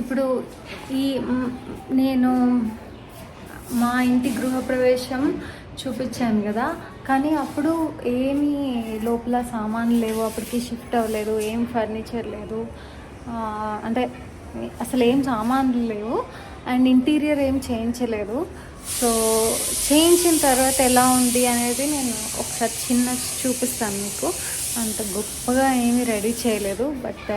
ఇప్పుడు ఈ నేను మా ఇంటి గృహప్రవేశం చూపించాను కదా. కానీ అప్పుడు ఏమీ లోపల సామాన్లు లేవు. అప్పటికి షిఫ్ట్ అవ్వలేదు. ఏం ఫర్నిచర్ లేదు. అంటే అసలు ఏం సామాన్లు లేవు. అండ్ ఇంటీరియర్ ఏం చేయించలేదు సో చేయించిన తర్వాత ఎలా ఉంది అనేది నేను ఒకసారి చిన్న చూపిస్తాను మీకు. అంత గొప్పగా ఏమీ రెడీ చేయలేదు. బట్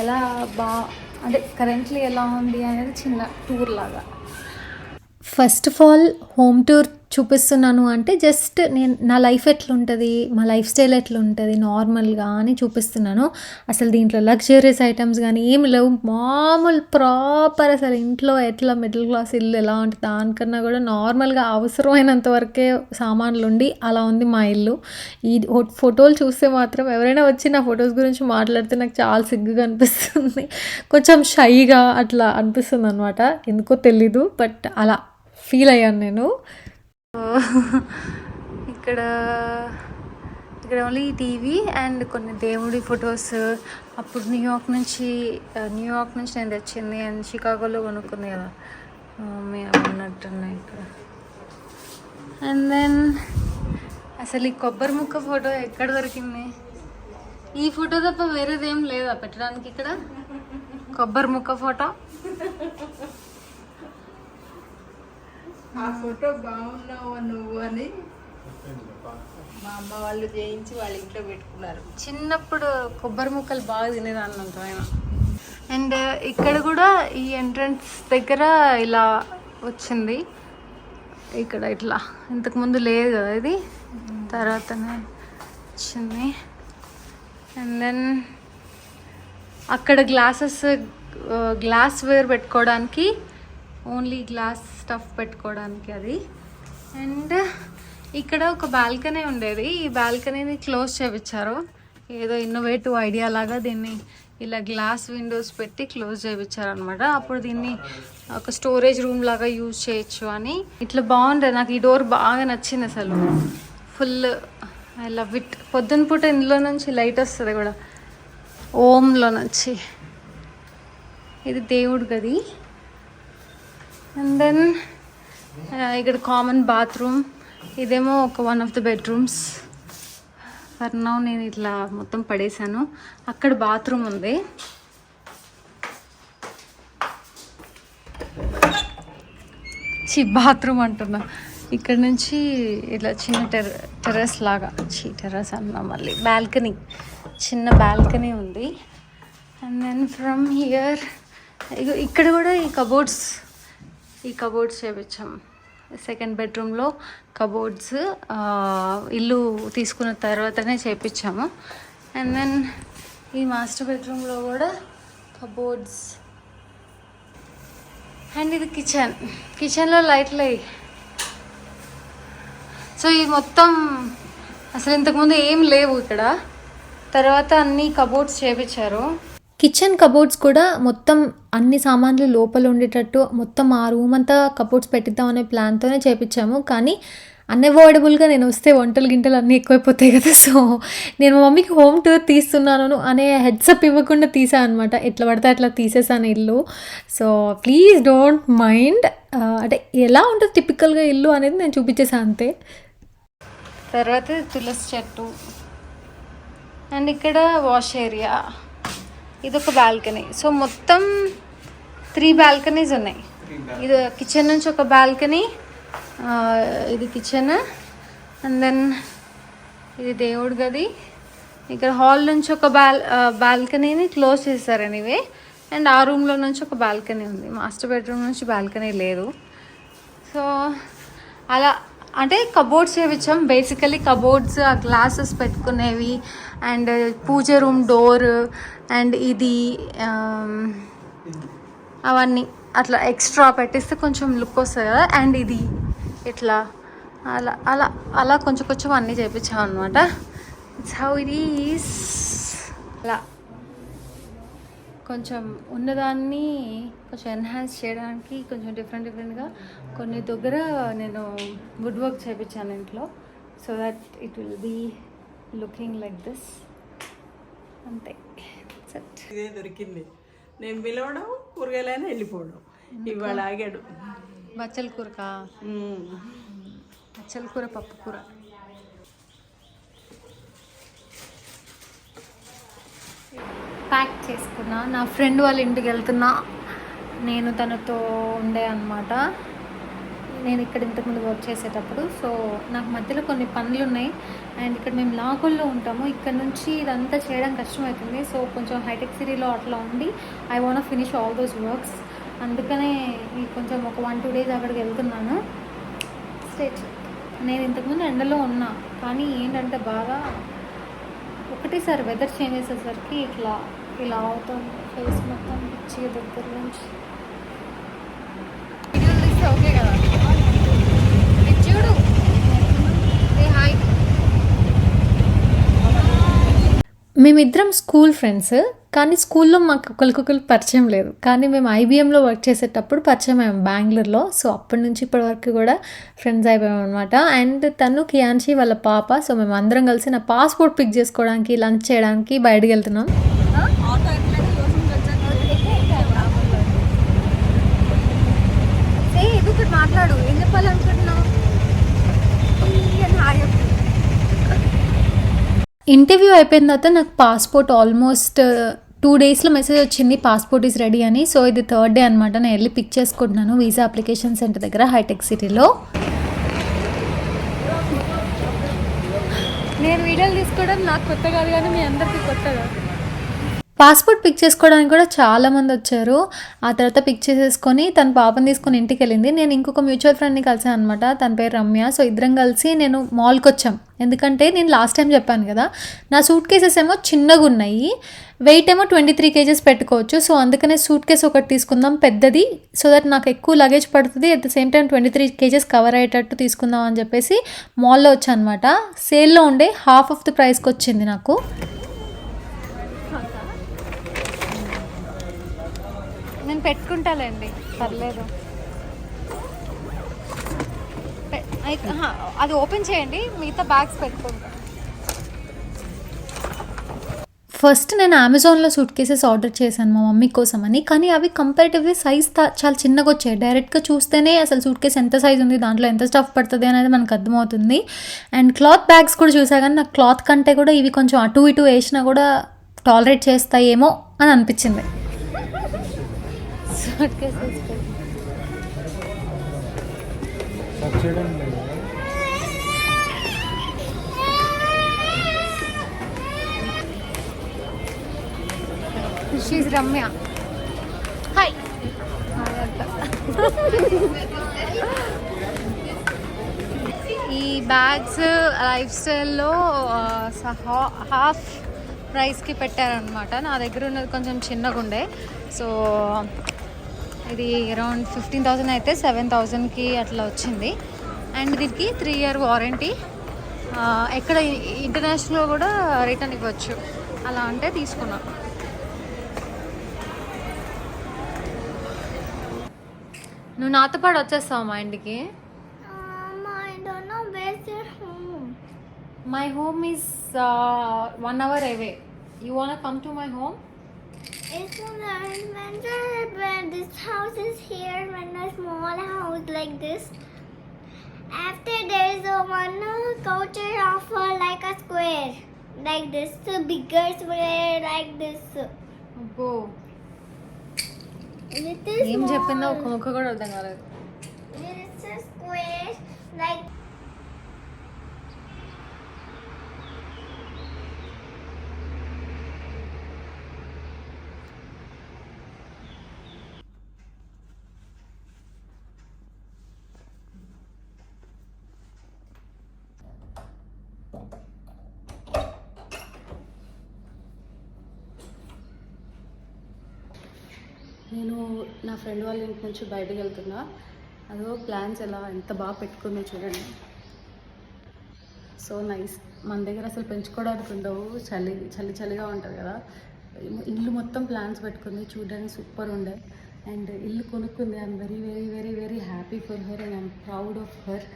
ఎలా బా అంటే కరెంట్లీ ఎలా ఉంది అనేది చిన్న టూర్ లాగా. First of all home tour చూపిస్తున్నాను అంటే జస్ట్ నేను నా లైఫ్ ఎట్లుంటుంది మా లైఫ్ స్టైల్ ఎట్లుంటుంది నార్మల్గా అని చూపిస్తున్నాను. అసలు దీంట్లో లగ్జరియస్ ఐటమ్స్ కానీ ఏమి లేవు. మామూలు ప్రాపర్ అసలు ఇంట్లో ఎట్లా మిడిల్ క్లాస్ ఇల్లు ఎలా ఉంటుంది దానికన్నా కూడా నార్మల్గా అవసరమైనంత వరకే సామాన్లు ఉండి అలా ఉంది మా ఇల్లు. ఈ ఫోటోలు చూస్తే మాత్రం ఎవరైనా వచ్చి నా ఫొటోస్ గురించి మాట్లాడితే నాకు చాలా సిగ్గుగా అనిపిస్తుంది. కొంచెం షైగా అట్లా అనిపిస్తుంది అనమాట ఎందుకో తెలీదు బట్ అలా ఫీల్ అయ్యాను నేను. ఇక్కడ ఇక్కడ ఓన్లీ టీవీ అండ్ కొన్ని దేవుడి ఫొటోస్ అప్పుడు న్యూయార్క్ నుంచి uh, న్యూయార్క్ నుంచి నేను తెచ్చింది అండ్ షికాగోలో కొనుక్కుంది కదా. మమ్మీ ఉన్నట్టున్నాయి ఇక్కడ. అండ్ దెన్ అసలు ఈ కొబ్బరి ముక్క ఫోటో ఎక్కడ దొరికింది? ఈ ఫోటో తప్ప వేరేదేం లేదా పెట్టడానికి ఇక్కడ? కొబ్బరి ముక్క ఫోటో ఆ ఫోటో బాగున్నావు నువ్వు అని మా అమ్మ వాళ్ళు చేయించి వాళ్ళ ఇంట్లో పెట్టుకున్నారు. చిన్నప్పుడు కొబ్బరి ముక్కలు బాగా తినేదాన్ని అంత ఆయన. అండ్ ఇక్కడ కూడా ఈ ఎంట్రన్స్ దగ్గర ఇలా వచ్చింది. ఇక్కడ ఇట్లా. ఇంతకుముందు లేదు కదా ఇది. తర్వాతనే వచ్చింది. అండ్ దెన్ అక్కడ గ్లాసెస్ గ్లాస్ వేర్ పెట్టుకోవడానికి ఓన్లీ గ్లాస్ స్టఫ్ పెట్టుకోవడానికి అది. అండ్ ఇక్కడ ఒక బాల్కనీ ఉండేది. ఈ బాల్కనీని క్లోజ్ చేయించారు ఏదో ఇన్నోవేటివ్ ఐడియా లాగా దీన్ని ఇలా గ్లాస్ విండోస్ పెట్టి క్లోజ్ చేయించారనమాట అప్పుడు దీన్ని ఒక స్టోరేజ్ రూమ్ లాగా యూజ్ చేయొచ్చు అని. ఇట్లా బాగుంటుంది నాకు ఈ డోర్ బాగా నచ్చింది అసలు. ఫుల్ ఐ లవ్ ఇట్ పొద్దున పూట ఇందులో నుంచి లైట్ వస్తుంది కూడా. ఓంలో నుంచి. ఇది దేవుడు గది. అండ్ దెన్ uh, ఇక్కడ కామన్ బాత్రూమ్ ఇదేమో ఒక one of the bedrooms for now నేను ఇట్లా మొత్తం పడేశాను. అక్కడ బాత్రూమ్ ఉంది. చి బాత్రూమ్ అంటున్నా. ఇక్కడ నుంచి ఇట్లా చిన్న టెర టెర్రస్ లాగా. చి టెర్రస్ అన్నా మళ్ళీ. బాల్కనీ చిన్న బాల్కనీ ఉంది. అండ్ దెన్ ఫ్రమ్ హియర్ ఇక్కడ కూడా ఈ కబోర్డ్స్ ఈ కబోర్డ్స్ చేపించాం. సెకండ్ బెడ్రూమ్లో కబోర్డ్స్ ఇల్లు తీసుకున్న తర్వాతనే చేపించాము. అండ్ దెన్ ఈ మాస్టర్ బెడ్రూమ్లో కూడా కబోర్డ్స్. అండ్ ఇది కిచెన్. కిచెన్లో లైట్లు అయ్యి సో ఇది మొత్తం అసలు ఇంతకుముందు ఏం లేవు ఇక్కడ. తర్వాత అన్నీ కబోర్డ్స్ చేపించారు. కిచెన్ కబోర్డ్స్ కూడా మొత్తం అన్ని సామాన్లు లోపల ఉండేటట్టు మొత్తం ఆ రూమ్ అంతా కబోర్డ్స్ పెట్టిద్దామనే ప్లాన్తోనే చేపించాము. కానీ అన్అవాయిడబుల్గా నేను వస్తే వంటలు గింటలు అన్నీ ఎక్కువైపోతాయి కదా. సో నేను మా మమ్మీకి హోమ్ టూర్ తీస్తున్నాను అనే హెడ్సప్ ఇవ్వకుండా తీసా అనమాట ఎట్లా పడితే అట్లా తీసేసాను ఇల్లు. So please don't mind. అంటే ఎలా ఉంటుంది టిపికల్గా ఇల్లు అనేది నేను చూపించేసాను అంతే. తర్వాత తులసి చెట్టు. అండ్ ఇక్కడ వాష్ ఏరియా. ఇది ఒక బాల్కనీ. సో మొత్తం త్రీ బాల్కనీస్ ఉన్నాయి. ఇది కిచెన్ నుంచి ఒక బాల్కనీ ఇది కిచెన్ అండ్ దెన్ ఇది దేవుడి గది. ఇక్కడ హాల్ నుంచి ఒక బాల్ బాల్కనీని క్లోజ్ చేశారు అనివే అండ్ ఆ రూమ్లో నుంచి ఒక బాల్కనీ ఉంది. మాస్టర్ బెడ్రూమ్ నుంచి బాల్కనీ లేదు. సో అలా అంటే కబోర్డ్స్ చేయించాం. బేసికలీ కబోర్డ్స్ ఆ glasses పెట్టుకునేవి and puja room door and ఇది um, అవన్నీ. అట్లా ఎక్స్ట్రా పెట్టిస్తే కొంచెం లుక్ వస్తుంది కదా. అండ్ ఇది ఇట్లా అలా అలా అలా కొంచెం కొంచెం అన్నీ చేయించాం అనమాట ఇట్స్ హౌ ఇట్ ఈస్ అలా. కొంచెం ఉన్నదాన్ని కొంచెం ఎన్హాన్స్ చేయడానికి కొంచెం డిఫరెంట్ డిఫరెంట్గా కొన్ని దగ్గర నేను వుడ్ వర్క్ చేయించాను ఇంట్లో. So that it will be looking like this అంతే. సెట్ ఇదే దొరికింది. నేను పిలవడం కూరగాయలైనా వెళ్ళిపోవడం. ఇవాళ ఆగాడు. బచ్చల కూరకా. బచ్చల కూర పప్పు కూర. ప్యాక్ చేసుకున్నా. నా ఫ్రెండ్ వాళ్ళ ఇంటికి వెళ్తున్నా. నేను తనతో ఉండే అనమాట నేను ఇక్కడ ఇంతకుముందు వర్క్ చేసేటప్పుడు. సో నాకు మధ్యలో కొన్ని పనులు ఉన్నాయి అండ్ ఇక్కడ మేము లాగోల్లో ఉంటాము. ఇక్కడ నుంచి ఇదంతా చేయడం కష్టమవుతుంది. సో కొంచెం హైటెక్ సిటీలో అట్లా ఉండి I want finish all those works అందుకనే కొంచెం ఒక వన్ టూ డేస్ అక్కడికి వెళ్తున్నాను. స్టేజ్ నేను ఇంతకుముందు ఎండలో ఉన్నా. కానీ ఏంటంటే బాగా ఒకటేసారి వెదర్ చేంజ్ చేసేసరికి ఇట్లా ఇలా అవుతుంది ఫేస్ మొత్తం పిచ్చి దగ్గర నుంచి. ఓకే కదా. చూడు. హాయ్ మేమిద్దరం స్కూల్ ఫ్రెండ్స్ కానీ స్కూల్లో మాకు ఒకరికొకరు పరిచయం లేదు. కానీ మేము ఐబీఎంలో వర్క్ చేసేటప్పుడు పరిచయం అయ్యాం బెంగళూరులో. సో అప్పటి నుంచి ఇప్పటి వరకు కూడా ఫ్రెండ్స్ అయిపోయాం అనమాట అండ్ తను కియాన్షి వాళ్ళ పాప. సో మేము అందరం కలిసి నా పాస్పోర్ట్ పిక్ చేసుకోవడానికి లంచ్ చేయడానికి బయటకు వెళ్తున్నాం ఇప్పుడు మాట్లాడు ఏం చెప్పాలనుకుంటున్నావు ఇంటర్వ్యూ అయిపోయిన తర్వాత నాకు పాస్పోర్ట్ ఆల్మోస్ట్ టూ డేస్లో మెసేజ్ వచ్చింది పాస్పోర్ట్ ఈజ్ రెడీ అని. సో ఇది థర్డ్ డే అనమాట నేను వెళ్ళి పిక్ చేసుకుంటున్నాను వీసా అప్లికేషన్ సెంటర్ దగ్గర హైటెక్ సిటీలో. నేను వీడియోలు తీసుకోవడం నాకు కొత్త కాదు కానీ మీ అందరికీ కొత్తగా. పాస్పోర్ట్ పిక్ చేసుకోవడానికి కూడా చాలామంది వచ్చారు. ఆ తర్వాత పిక్ చేసేసుకొని తన పాపను తీసుకొని ఇంటికి వెళ్ళింది నేను ఇంకొక మ్యూచువల్ ఫ్రెండ్ని కలిసాను అనమాట తన పేరు రమ్య. సో ఇద్దరం కలిసి నేను మాల్కి వచ్చాం. ఎందుకంటే నేను లాస్ట్ టైం చెప్పాను కదా నా సూట్ కేసెస్ ఏమో చిన్నగా ఉన్నాయి. వెయిట్ ఏమో ట్వంటీ త్రీ కేజెస్ పెట్టుకోవచ్చు. సో అందుకనే సూట్ కేస్ ఒకటి తీసుకుందాం పెద్దది సో దట్ నాకు ఎక్కువ లగేజ్ పడుతుంది. At the same time twenty three kgs cover అయ్యేటట్టు తీసుకుందాం అని చెప్పేసి మాల్లో వచ్చాను అనమాట సేల్లో ఉండే హాఫ్ ఆఫ్ ది ప్రైస్కి వచ్చింది నాకు. నేను పెట్టుకుంటాలేండి. పర్లేదు. అది ఓపెన్ చేయండి. మిగతా బ్యాగ్స్ పెట్టుకుంటా. ఫస్ట్ నేను అమెజాన్లో సూట్ కేసెస్ ఆర్డర్ చేశాను మా మమ్మీ కోసం అని కానీ అవి కంపారిటివ్లీ సైజ్ చాలా చిన్నగా వచ్చాయి. డైరెక్ట్గా చూస్తేనే అసలు సూట్ కేసు ఎంత సైజ్ ఉంది దాంట్లో ఎంత స్టఫ్ పడుతుంది అనేది మనకు అర్థమవుతుంది. అండ్ క్లాత్ బ్యాగ్స్ కూడా చూసా కానీ నాకు క్లాత్ కంటే కూడా ఇవి కొంచెం అటు ఇటు వేసినా కూడా టాలరేట్ చేస్తాయేమో అని అనిపించింది. షీజ్ రమ్య హాయ్ ఈ బ్యాగ్స్ లైఫ్ స్టైల్లో హాఫ్ ప్రైస్కి పెట్టారనమాట నా దగ్గర ఉన్నది కొంచెం చిన్నగా ఉండే సో ఇది అరౌండ్ ఫిఫ్టీన్ థౌజండ్ అయితే సెవెన్ థౌజండ్కి అట్లా వచ్చింది. అండ్ దీనికి త్రీ ఇయర్ వారంటీ. ఎక్కడ ఇంటర్నేషనల్లో కూడా రిటర్న్ ఇవ్వచ్చు. అలా అంటే తీసుకున్నాను నువ్వు నాతో పాటు వచ్చేస్తావు మా ఇంటికి? My home is one hour away you want come to my home house is here when a small house like this. After there is a one uh, culture of uh, like a square like this, a bigger square like this. అబ్బో Little ఏం small. చెప్పిందో ఒక ముక్క కూడా అర్థం కాలేదు It's a square like నేను నా ఫ్రెండ్ వాళ్ళ ఇంటి నుంచి బయటకు వెళ్తున్నా. అదో ప్లాన్స్ ఎలా ఎంత బాగా పెట్టుకుందో చూడండి. So nice. మన దగ్గర అసలు పెంచుకోవడానికి ఉండవు. చలి చలి చలిగా ఉంటుంది కదా. ఇల్లు మొత్తం ప్లాన్స్ పెట్టుకుంది. చూడడానికి సూపర్ ఉండే. అండ్ ఇల్లు కొనుక్కుంది. I'm very very very very happy for her and I'm proud of her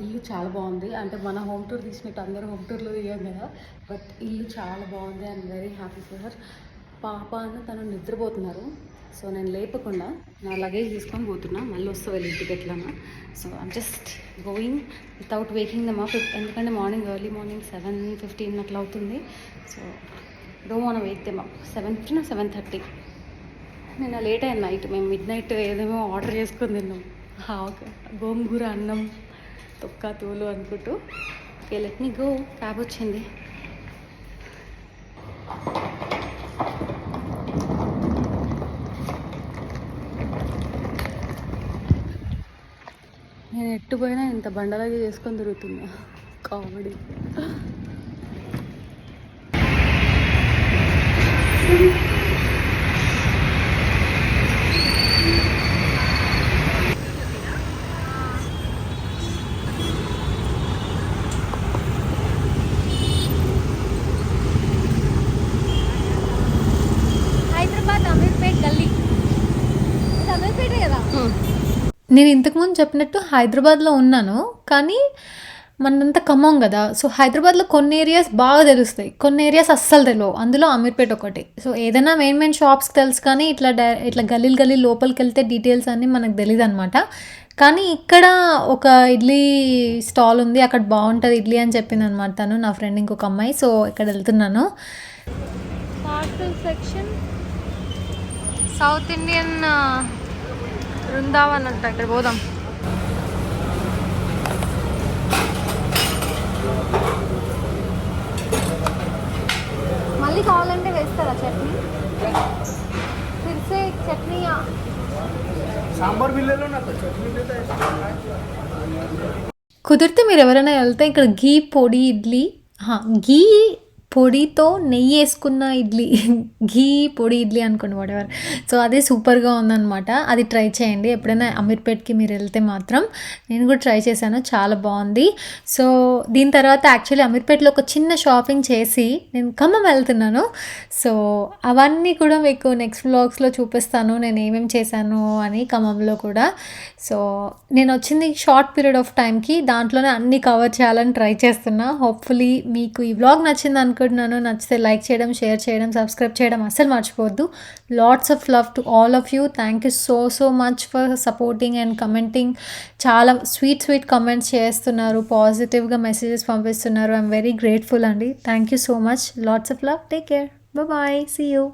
ఇల్లు చాలా బాగుంది. అంటే మన హోమ్ టూర్ తీసినట్టు అందరూ హోమ్ టూర్లో దిగాం కదా. బట్ ఇల్లు చాలా బాగుంది. I'm very happy for her పాప అని తను నిద్రపోతున్నారు. సో నేను లేపకుండా నా లగేజ్ తీసుకొని పోతున్నా. మళ్ళీ వస్తా వెళ్ళి ఇంటికి ఎట్లన్నా so I'm just going without waking them up ఎందుకంటే morning early morning seven fifteen అట్లా అవుతుంది. So do want wake them up seven fifteen seven thirty నిన్న లేట్ అయింది నైట్ మేము మిడ్ నైట్ ఏదేమో ఆర్డర్ చేసుకుని తిన్నాం. ఓకే. గోంగూర అన్నం తొక్క తోలు అనుకుంటూ. Okay let me go cab వచ్చింది. ఎట్టు పోయినా ఇంత బండలాగా చేసుకొని తిరుగుతున్నా. కామెడీ. హైదరాబాద్ అమీర్పేట్ గల్లీ అమీర్పేటే కదా నేను ఇంతకుముందు చెప్పినట్టు హైదరాబాద్లో ఉన్నాను కానీ మనంతా ఖమ్మం కదా. సో హైదరాబాద్లో కొన్ని ఏరియాస్ బాగా తెలుస్తాయి. కొన్ని ఏరియాస్ అస్సలు తెలియవు అందులో అమీర్పేట్ ఒకటి. సో ఏదైనా మెయిన్ మెయిన్ షాప్స్ తెలుసు కానీ ఇట్లా డై ఇట్లా గలీలు గల్లీ లోపలికి వెళ్తే డీటెయిల్స్ అన్నీ మనకు తెలియదు అనమాట కానీ ఇక్కడ ఒక ఇడ్లీ స్టాల్ ఉంది. అక్కడ బాగుంటుంది ఇడ్లీ అని చెప్పింది అనమాట తను నా ఫ్రెండ్ ఇంకొక అమ్మాయి. సో ఇక్కడ వెళ్తున్నాను. సెక్షన్ సౌత్ ఇండియన్ బృందావన్ అంట ఇక్కడ పోదాం. మళ్ళీ కావాలంటే వేస్తారా చట్నీ? తిరిసే చట్నీ సాంబార్ కుదిరితే మీరు ఎవరైనా వెళ్తే ఇక్కడ ఘీ పొడి ఇడ్లీ ఘీ పొడితో నెయ్యి వేసుకున్న ఇడ్లీ. ఘీ పొడి ఇడ్లీ అనుకోండి వాడేవారు సో అది సూపర్గా ఉందన్నమాట. అది ట్రై చేయండి. ఎప్పుడైనా అమీర్పేట్కి మీరు వెళ్తే మాత్రం నేను కూడా ట్రై చేశాను. చాలా బాగుంది. సో దీని తర్వాత యాక్చువల్లీ అమీర్పేట్లో ఒక చిన్న షాపింగ్ చేసి నేను ఖమ్మం వెళ్తున్నాను. సో అవన్నీ కూడా మీకు నెక్స్ట్ వ్లాగ్స్లో చూపిస్తాను. నేను ఏమేమి చేశాను అని ఖమ్మంలో కూడా. సో నేను వచ్చింది షార్ట్ పీరియడ్ ఆఫ్ టైంకి దాంట్లోనే అన్ని కవర్ చేయాలని ట్రై చేస్తున్నా. హోప్ఫుల్లీ మీకు ఈ వ్లాగ్ నచ్చింది అనుకుంటున్నాను నచ్చితే లైక్ చేయడం షేర్ చేయడం సబ్స్క్రైబ్ చేయడం అస్సలు మర్చిపోవద్దు. Lots of love to all of you thank you so so much for supporting and commenting చాలా స్వీట్ స్వీట్ కమెంట్స్ చేస్తున్నారు. పాజిటివ్గా మెసేజెస్ పంపిస్తున్నారు. ఐఎమ్ వెరీ గ్రేట్ఫుల్ అండి. Thank you so much lots of love take care bye see you